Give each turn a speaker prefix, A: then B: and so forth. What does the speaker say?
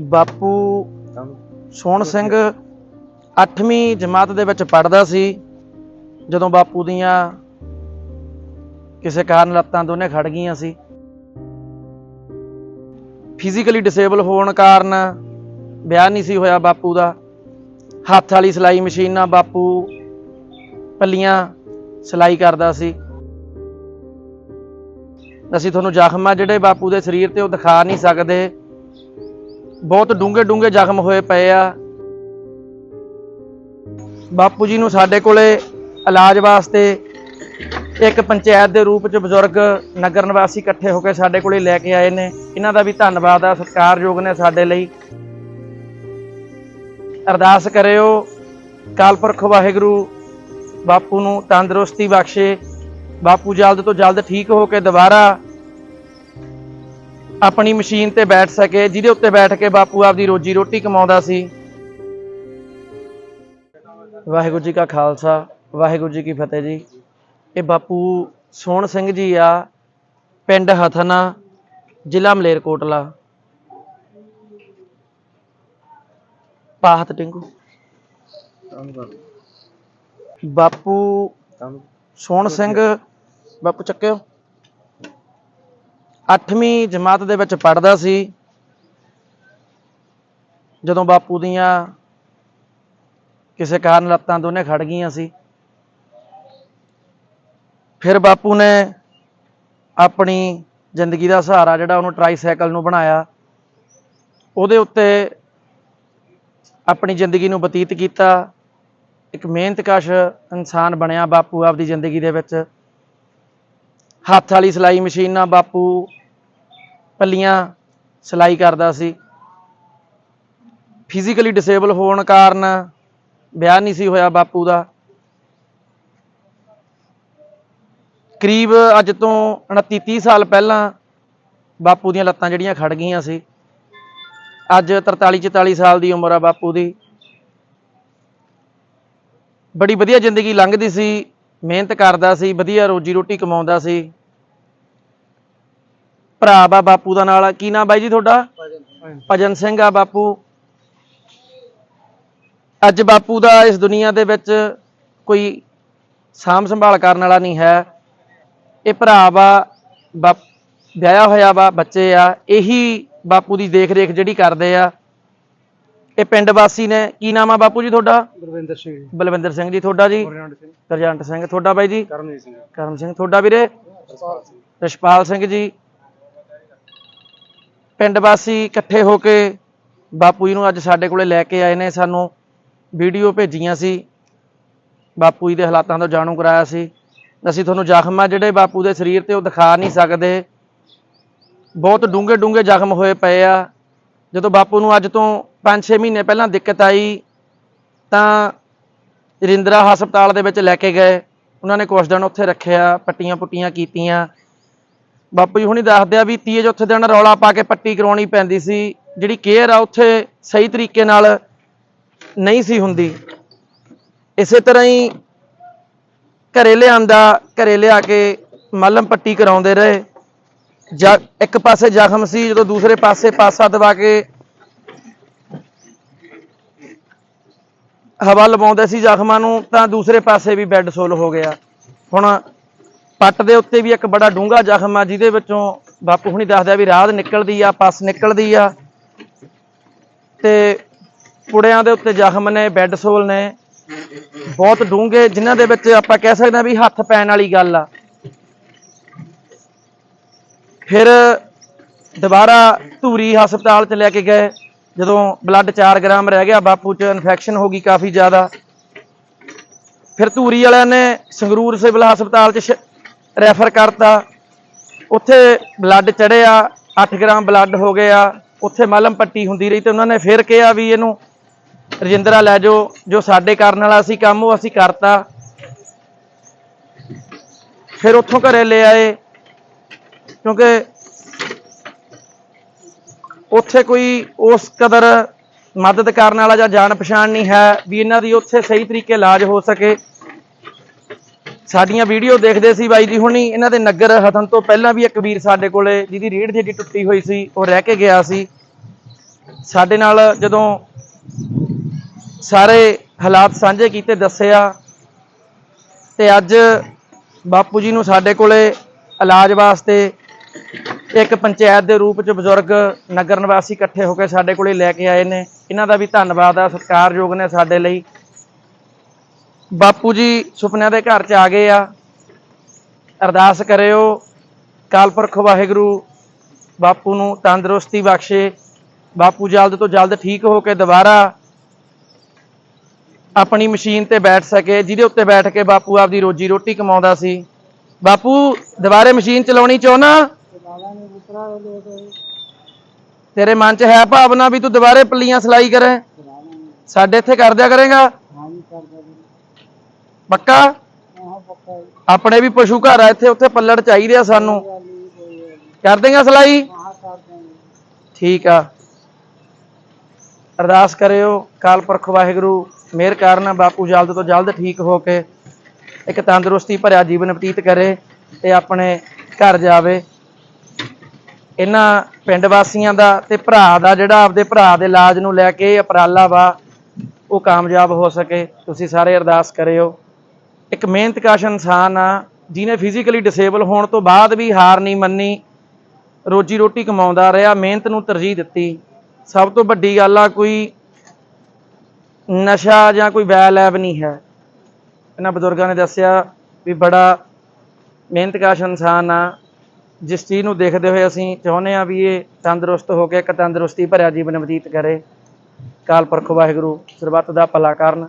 A: ਬਾਪੂ ਸੋਹਣ ਸਿੰਘ 8ਵੀਂ ਜਮਾਤ ਦੇ ਵਿੱਚ ਪੜਦਾ ਸੀ, ਜਦੋਂ ਬਾਪੂ ਦੀਆਂ ਕਿਸੇ ਕਾਰਨ ਲੱਤਾਂ ਦੋਨੇ ਖੜ ਗਈਆਂ ਸੀ। ਫਿਜ਼ੀਕਲੀ ਡਿਸੇਬਲ ਹੋਣ ਕਾਰਨ ਵਿਆਹ ਨਹੀਂ ਸੀ ਹੋਇਆ ਬਾਪੂ ਦਾ। ਹੱਥ ਵਾਲੀ ਸਿਲਾਈ ਮਸ਼ੀਨ ਨਾਲ ਬਾਪੂ ਪੱਲੀਆਂ ਸਿਲਾਈ ਕਰਦਾ ਸੀ। ਅਸੀਂ ਤੁਹਾਨੂੰ ਜ਼ਖਮ ਆ ਜਿਹੜੇ ਬਾਪੂ ਦੇ ਸਰੀਰ ਤੇ ਉਹ ਦਿਖਾ ਨਹੀਂ ਸਕਦੇ। ਬਹੁਤ ਡੂੰਘੇ ਡੂੰਘੇ ਜ਼ਖਮ ਹੋਏ ਪਏ ਆ। ਬਾਪੂ ਜੀ ਨੂੰ ਸਾਡੇ ਕੋਲੇ ਇਲਾਜ ਵਾਸਤੇ ਇੱਕ ਪੰਚਾਇਤ ਦੇ ਰੂਪ ਚ ਬਜ਼ੁਰਗ ਨਗਰ ਨਿਵਾਸੀ ਇਕੱਠੇ ਹੋ ਕੇ ਸਾਡੇ ਕੋਲੇ ਲੈ ਕੇ ਆਏ ਨੇ। ਇਹਨਾਂ ਦਾ ਵੀ ਧੰਨਵਾਦ ਆ, ਸਤਿਕਾਰਯੋਗ ਨੇ ਸਾਡੇ ਲਈ। ਅਰਦਾਸ ਕਰਿਓ ਕਾਲਪੁਰਖ ਵਾਹਿਗੁਰੂ, ਬਾਪੂ ਨੂੰ ਤੰਦਰੁਸਤੀ ਬਖਸ਼ੇ। ਬਾਪੂ ਜਲਦ ਤੋਂ ਜਲਦ ਠੀਕ ਹੋ ਕੇ ਦੁਬਾਰਾ ਆਪਣੀ ਮਸ਼ੀਨ ਤੇ ਬੈਠ ਸਕੇ, ਜਿਹਦੇ ਉੱਤੇ ਬੈਠ ਕੇ ਬਾਪੂ ਆਪਦੀ ਰੋਜੀ ਰੋਟੀ ਕਮਾਉਂਦਾ ਸੀ। ਵਾਹਿਗੁਰੂ ਜੀ ਕਾ ਖਾਲਸਾ, ਵਾਹਿਗੁਰੂ ਜੀ ਕੀ ਫਤਿਹ ਜੀ। ਇਹ ਬਾਪੂ ਸੋਹਣ ਸਿੰਘ ਜੀ ਆ, ਪਿੰਡ ਹਥਨਾ, ਜ਼ਿਲ੍ਹਾ ਮਲੇਰਕੋਟਲਾ। ਪਾਹਤ ਟਿੰਗੂ ਬਾਪੂ ਸੋਹਣ ਸਿੰਘ, ਬਾਪੂ ਚੱਕਿਓ। 8ਵੀਂ ਜਮਾਤ ਦੇ ਵਿੱਚ ਪੜਦਾ ਸੀ। ਜਦੋਂ ਬਾਪੂ ਦੀਆਂ ਕਿਸੇ ਕਾਰਨ ਲੱਤਾਂ ਦੋਨੇ ਖੜ ਗਈਆਂ ਸੀ। ਫਿਰ ਬਾਪੂ ਨੇ ਆਪਣੀ ਜ਼ਿੰਦਗੀ ਦਾ ਸਹਾਰਾ ਜਿਹੜਾ ਉਹਨੂੰ ਟਰਾਈਸਾਈਕਲ ਨੂੰ ਬਣਾਇਆ, ਉਹਦੇ ਉੱਤੇ ਆਪਣੀ ਜ਼ਿੰਦਗੀ ਨੂੰ ਬਤੀਤ ਕੀਤਾ। ਇੱਕ ਮਿਹਨਤਕਸ਼ ਇਨਸਾਨ ਬਣਿਆ ਬਾਪੂ ਆਪਦੀ ਜ਼ਿੰਦਗੀ ਦੇ ਵਿੱਚ। ਹੱਥ ਵਾਲੀ ਸਿਲਾਈ ਮਸ਼ੀਨ ਨਾਲ ਬਾਪੂ ਪੱਲੀਆਂ ਸਿਲਾਈ ਕਰਦਾ ਸੀ। ਫਿਜ਼ੀਕਲੀ ਡਿਸੇਬਲ ਹੋਣ ਕਾਰਨ ਵਿਆਹ ਨਹੀਂ ਸੀ ਹੋਇਆ ਬਾਪੂ ਦਾ। ਕਰੀਬ ਅੱਜ ਤੋਂ 29 30 ਸਾਲ ਪਹਿਲਾਂ ਬਾਪੂ ਦੀਆਂ ਲੱਤਾਂ ਜਿਹੜੀਆਂ ਖੜ ਗਈਆਂ ਸੀ। ਅੱਜ 43 44 ਸਾਲ ਦੀ ਉਮਰ ਆ ਬਾਪੂ ਦੀ। ਬੜੀ ਵਧੀਆ ਜ਼ਿੰਦਗੀ ਲੰਘਦੀ ਸੀ, ਮਿਹਨਤ ਕਰਦਾ ਸੀ, ਵਧੀਆ ਰੋਜੀ ਰੋਟੀ ਕਮਾਉਂਦਾ ਸੀ। ਭਰਾ ਬਾ ਬਾਪੂ ਦਾ ਨਾਲ। ਕੀ ਨਾਮ ਬਾਈ ਜੀ ਤੁਹਾਡਾ? ਭਜਨ ਸਿੰਘ। ਆ ਬਾਪੂ। ਅੱਜ ਬਾਪੂ ਦਾ ਇਸ ਦੁਨੀਆ ਦੇ ਵਿੱਚ ਕੋਈ ਸਾਂਭ ਸੰਭਾਲ ਕਰਨ ਵਾਲਾ ਨਹੀਂ ਹੈ। ਇਹ ਭਰਾ ਵਾ ਵਿਆਹਿਆ ਹੋਇਆ ਵਾ ਬੱਚੇ ਆ। ਇਹੀ ਬਾਪੂ ਦੀ ਦੇਖ ਰੇਖ ਜਿਹੜੀ ਕਰਦੇ ਆ। ਇਹ ਪਿੰਡ ਵਾਸੀ ਨੇ। ਕੀ ਨਾਮ ਆ ਬਾਪੂ ਜੀ ਤੁਹਾਡਾ?
B: ਗੁਰਵਿੰਦਰ ਸਿੰਘ ਜੀ।
A: ਬਲਵਿੰਦਰ ਸਿੰਘ ਜੀ ਤੁਹਾਡਾ ਜੀ।
B: ਗੁਰਜੰਟ ਸਿੰਘ।
A: ਕਰਜੰਟ ਸਿੰਘ। ਤੁਹਾਡਾ ਬਾਈ ਜੀ?
B: ਕਰਮਜੀਤ ਸਿੰਘ
A: ਕਰਮ ਸਿੰਘ। ਤੁਹਾਡਾ ਵੀਰੇ?
B: ਰਸ਼ਪਾਲ ਸਿੰਘ
A: ਜੀ। ਪਿੰਡ ਵਾਸੀ ਇਕੱਠੇ ਹੋ ਕੇ ਬਾਪੂ ਜੀ ਨੂੰ ਅੱਜ ਸਾਡੇ ਕੋਲੇ ਲੈ ਕੇ ਆਏ ਨੇ, ਸਾਨੂੰ ਵੀਡੀਓ ਭੇਜੀਆਂ ਸੀ। ਬਾਪੂ ਜੀ ਦੇ ਹਾਲਾਤਾਂ ਤੋਂ ਜਾਣੂ ਕਰਾਇਆ ਸੀ। ਅਸੀਂ ਤੁਹਾਨੂੰ ਜ਼ਖਮ ਆ ਜਿਹੜੇ ਬਾਪੂ ਦੇ ਸਰੀਰ ਤੇ ਉਹ ਦਿਖਾ ਨਹੀਂ ਸਕਦੇ। ਬਹੁਤ ਡੂੰਘੇ ਡੂੰਘੇ ਜ਼ਖਮ ਹੋਏ ਪਏ ਆ। ਜਦੋਂ ਬਾਪੂ ਨੂੰ ਅੱਜ ਤੋਂ 5-6 ਮਹੀਨੇ ਪਹਿਲਾਂ ਦਿੱਕਤ ਆਈ, ਤਾਂ ਰਿੰਦਰਾ ਹਸਪਤਾਲ ਦੇ ਵਿੱਚ ਲੈ ਕੇ ਗਏ। ਉਹਨਾਂ ਨੇ ਕੁਛ ਦਿਨ ਉੱਥੇ ਰੱਖਿਆ ਪੱਟੀਆਂ ਪੁੱਟੀਆਂ ਕੀਤੀਆਂ। ਬਾਪੂ ਜੀ ਹੁਣੀ ਦੱਸਦੇ ਆ ਵੀ ਤੀਏ ਚੌਥੇ ਦਿਨ ਰੌਲਾ ਪਾ ਕੇ ਪੱਟੀ ਕਰਾਉਣੀ ਪੈਂਦੀ ਸੀ। ਜਿਹੜੀ ਕੇਅਰ ਆ ਉੱਥੇ ਸਹੀ ਤਰੀਕੇ ਨਾਲ ਨਹੀਂ ਸੀ ਹੁੰਦੀ। ਇਸੇ ਤਰ੍ਹਾਂ ਹੀ ਘਰੇ ਲਿਆਂਦਾ, ਘਰੇ ਲਿਆ ਕੇ ਮਲਮ ਪੱਟੀ ਕਰਾਉਂਦੇ ਰਹੇ। ਜਾਂ ਇੱਕ ਪਾਸੇ ਜ਼ਖਮ ਸੀ, ਜਦੋਂ ਦੂਸਰੇ ਪਾਸੇ ਪਾਸਾ ਦਵਾ ਕੇ ਹਵਾ ਲਵਾਉਂਦੇ ਸੀ ਜ਼ਖਮਾਂ ਨੂੰ, ਤਾਂ ਦੂਸਰੇ ਪਾਸੇ ਵੀ ਬੈੱਡ ਸੋਲ ਹੋ ਗਿਆ। ਹੁਣ ਪੱਟ ਦੇ ਉੱਤੇ ਵੀ ਇੱਕ ਬੜਾ ਡੂੰਘਾ ਜ਼ਖਮ ਆ, ਜਿਹਦੇ ਵਿੱਚੋਂ ਬਾਪੂ ਹੁਣੀ ਦੱਸਦਾ ਵੀ ਰਾਹ ਨਿਕਲਦੀ ਆ, ਪਸ ਨਿਕਲਦੀ ਆ। ਤੇ ਪੁੜਿਆਂ ਦੇ ਉੱਤੇ ਜ਼ਖਮ ਨੇ, ਬੈੱਡ ਸੋਲ ਨੇ। ਬਹੁਤ ਡੂੰਘੇ, ਜਿਨ੍ਹਾਂ ਦੇ ਵਿੱਚ ਆਪਾਂ ਕਹਿ ਸਕਦੇ ਹਾਂ ਵੀ ਹੱਥ ਪੈਣ ਵਾਲੀ ਗੱਲ ਆ। ਫਿਰ ਦੁਬਾਰਾ ਧੂਰੀ ਹਸਪਤਾਲ ਚ ਲੈ ਕੇ ਗਏ। ਜਦੋਂ ਬਲੱਡ 4 ਗ੍ਰਾਮ ਰਹਿ ਗਿਆ, ਬਾਪੂ ਚ ਇਨਫੈਕਸ਼ਨ ਹੋ ਗਈ ਕਾਫੀ ਜ਼ਿਆਦਾ। ਫਿਰ ਧੂਰੀ ਵਾਲਿਆਂ ਨੇ ਸੰਗਰੂਰ ਸਿਵਲ ਹਸਪਤਾਲ ਚ ਰੈਫਰ ਕਰਤਾ। ਉੱਥੇ ਬਲੱਡ ਚੜਿਆ 8 ਗ੍ਰਾਮ ਬਲੱਡ ਹੋ ਗਿਆ। ਉੱਥੇ ਮਲਮ ਪੱਟੀ ਹੁੰਦੀ ਰਹੀ ਤੇ ਉਹਨਾਂ ਨੇ ਫਿਰ ਕਿਹਾ ਵੀ ਇਹਨੂੰ ਰਜਿੰਦਰਾ ਲੈ ਜਾਓ। ਜੋ ਸਾਡੇ ਕਰਨ ਵਾਲਾ ਸੀ ਕੰਮ, ਉਹ ਅਸੀਂ ਕਰਤਾ। ਫਿਰ ਉੱਥੋਂ ਘਰੇ ਲੈ ਆਏ। ਕਿਉਂਕਿ ਉੱਥੇ ਕੋਈ ਉਸ ਕਦਰ ਮਦਦ ਕਰਨ ਵਾਲਾ ਜਾਂ ਜਾਣ ਪਛਾਣ ਨਹੀਂ ਹੈ ਵੀ ਇਹਨਾਂ ਦੀ ਉੱਥੇ ਸਹੀ ਤਰੀਕੇ ਇਲਾਜ ਹੋ ਸਕੇ। ਸਾਡੀਆਂ ਵੀਡੀਓ ਦੇਖਦੇ ਸੀ ਬਾਈ ਜੀ ਹੁਣੀ। ਇਹਨਾਂ ਦੇ ਨਗਰ ਹਥਨ ਤੋਂ ਪਹਿਲਾਂ ਵੀ ਇੱਕ ਵੀਰ ਸਾਡੇ ਕੋਲੇ, ਜਿਹਦੀ ਰੀੜ ਜਿਹੜੀ ਟੁੱਟੀ ਹੋਈ ਸੀ, ਉਹ ਰਹਿ ਕੇ ਗਿਆ ਸੀ। ਸਾਡੇ ਨਾਲ ਜਦੋਂ ਸਾਰੇ ਹਾਲਾਤ ਸਾਂਝੇ ਕੀਤੇ, ਦੱਸਿਆ, ਤੇ ਅੱਜ ਬਾਪੂ ਜੀ ਨੂੰ ਸਾਡੇ ਕੋਲੇ ਇਲਾਜ ਵਾਸਤੇ ਇੱਕ ਪੰਚਾਇਤ ਦੇ ਰੂਪ ਚ ਬਜ਼ੁਰਗ ਨਗਰ ਨਿਵਾਸੀ ਇਕੱਠੇ ਹੋ ਕੇ ਸਾਡੇ ਕੋਲੇ ਲੈ ਕੇ ਆਏ ਨੇ। ਇਹਨਾਂ ਦਾ ਵੀ ਧੰਨਵਾਦ ਆ, ਸਤਿਕਾਰਯੋਗ ਨੇ ਸਾਡੇ ਲਈ। ਬਾਪੂ ਜੀ ਸੁਪਨਿਆਂ ਦੇ ਘਰ ਚ ਆ ਗਏ ਆ। ਅਰਦਾਸ ਕਰਿਓ ਕਾਲਪੁਰਖ ਵਾਹਿਗੁਰੂ, ਬਾਪੂ ਨੂੰ ਤੰਦਰੁਸਤੀ ਬਖਸ਼ੇ। ਬਾਪੂ ਜਲਦ ਤੋਂ ਜਲਦ ਠੀਕ ਹੋ ਕੇ ਦੁਬਾਰਾ ਆਪਣੀ ਮਸ਼ੀਨ ਤੇ ਬੈਠ ਸਕੇ, ਜਿਹਦੇ ਉੱਤੇ ਬੈਠ ਕੇ ਬਾਪੂ ਆਪਦੀ ਰੋਜੀ ਰੋਟੀ ਕਮਾਉਂਦਾ ਸੀ। ਬਾਪੂ, ਦੁਬਾਰੇ ਮਸ਼ੀਨ ਚਲਾਉਣੀ ਚਾਹੁੰਨਾ ਤੇਰੇ ਮਨ 'ਚ ਹੈ ਭਾਵਨਾ ਵੀ ਤੂੰ ਦੁਬਾਰੇ ਪੱਲੀਆਂ ਸਲਾਈ ਕਰੇ। ਸਾਡੇ ਇੱਥੇ ਕਰ ਦਿਆ ਕਰੇਗਾ। ਪੱਕਾ? ਆਪਣੇ ਵੀ ਪਸ਼ੂ ਘਰ ਆ, ਇੱਥੇ ਉੱਥੇ ਪੱਲੜ ਚਾਹੀਦੇ ਆ ਸਾਨੂੰ। ਕਰ ਦੇਗਾ ਸਲਾਈ? ਠੀਕ ਆ। ਅਰਦਾਸ ਕਰਿਓ ਕਾਲ ਪੁਰਖ ਵਾਹਿਗੁਰੂ, ਮਿਹਰ ਕਰਨ ਬਾਪੂ ਜਲਦ ਤੋਂ ਜਲਦ ਠੀਕ ਹੋ ਕੇ ਇੱਕ ਤੰਦਰੁਸਤੀ ਭਰਿਆ ਜੀਵਨ ਬਤੀਤ ਕਰੇ ਤੇ ਆਪਣੇ ਘਰ ਜਾਵੇ। ਇਹਨਾਂ ਪਿੰਡ ਵਾਸੀਆਂ ਦਾ ਤੇ ਭਰਾ ਦਾ ਜਿਹੜਾ ਆਪਦੇ ਭਰਾ ਦੇ ਇਲਾਜ ਨੂੰ ਲੈ ਕੇ ਅਪਰਾਲਾ ਵਾ, ਉਹ ਕਾਮਯਾਬ ਹੋ ਸਕੇ। ਤੁਸੀਂ ਸਾਰੇ ਅਰਦਾਸ ਕਰਿਓ। ਇੱਕ ਮਿਹਨਤਕਸ਼ ਇਨਸਾਨ ਆ, ਜਿਹਨੇ ਫਿਜ਼ੀਕਲੀ ਡਿਸੇਬਲ ਹੋਣ ਤੋਂ ਬਾਅਦ ਵੀ ਹਾਰ ਨਹੀਂ ਮੰਨੀ ਰੋਜੀ ਰੋਟੀ ਕਮਾਉਂਦਾ ਰਿਹਾ, ਮਿਹਨਤ ਨੂੰ ਤਰਜੀਹ ਦਿੱਤੀ। ਸਭ ਤੋਂ ਵੱਡੀ ਗੱਲ ਆ, ਕੋਈ ਨਸ਼ਾ ਜਾਂ ਕੋਈ ਵੈਲ ਐਬ ਨਹੀਂ ਹੈ। ਇਹਨਾਂ ਬਜ਼ੁਰਗਾਂ ਨੇ ਦੱਸਿਆ ਵੀ ਬੜਾ ਮਿਹਨਤਕਸ਼ ਇਨਸਾਨ ਆ। ਜਿਸ ਚੀਜ਼ ਨੂੰ ਦੇਖਦੇ ਹੋਏ ਅਸੀਂ ਚਾਹੁੰਦੇ ਆ ਵੀ ਇਹ ਤੰਦਰੁਸਤ ਹੋ ਕੇ ਇੱਕ ਤੰਦਰੁਸਤੀ ਭਰਿਆ ਜੀਵਨ ਬਤੀਤ ਕਰੇ। ਕਾਲ ਪੁਰਖ ਵਾਹਿਗੁਰੂ, ਸਰਬੱਤ ਦਾ ਭਲਾ ਕਰਨ।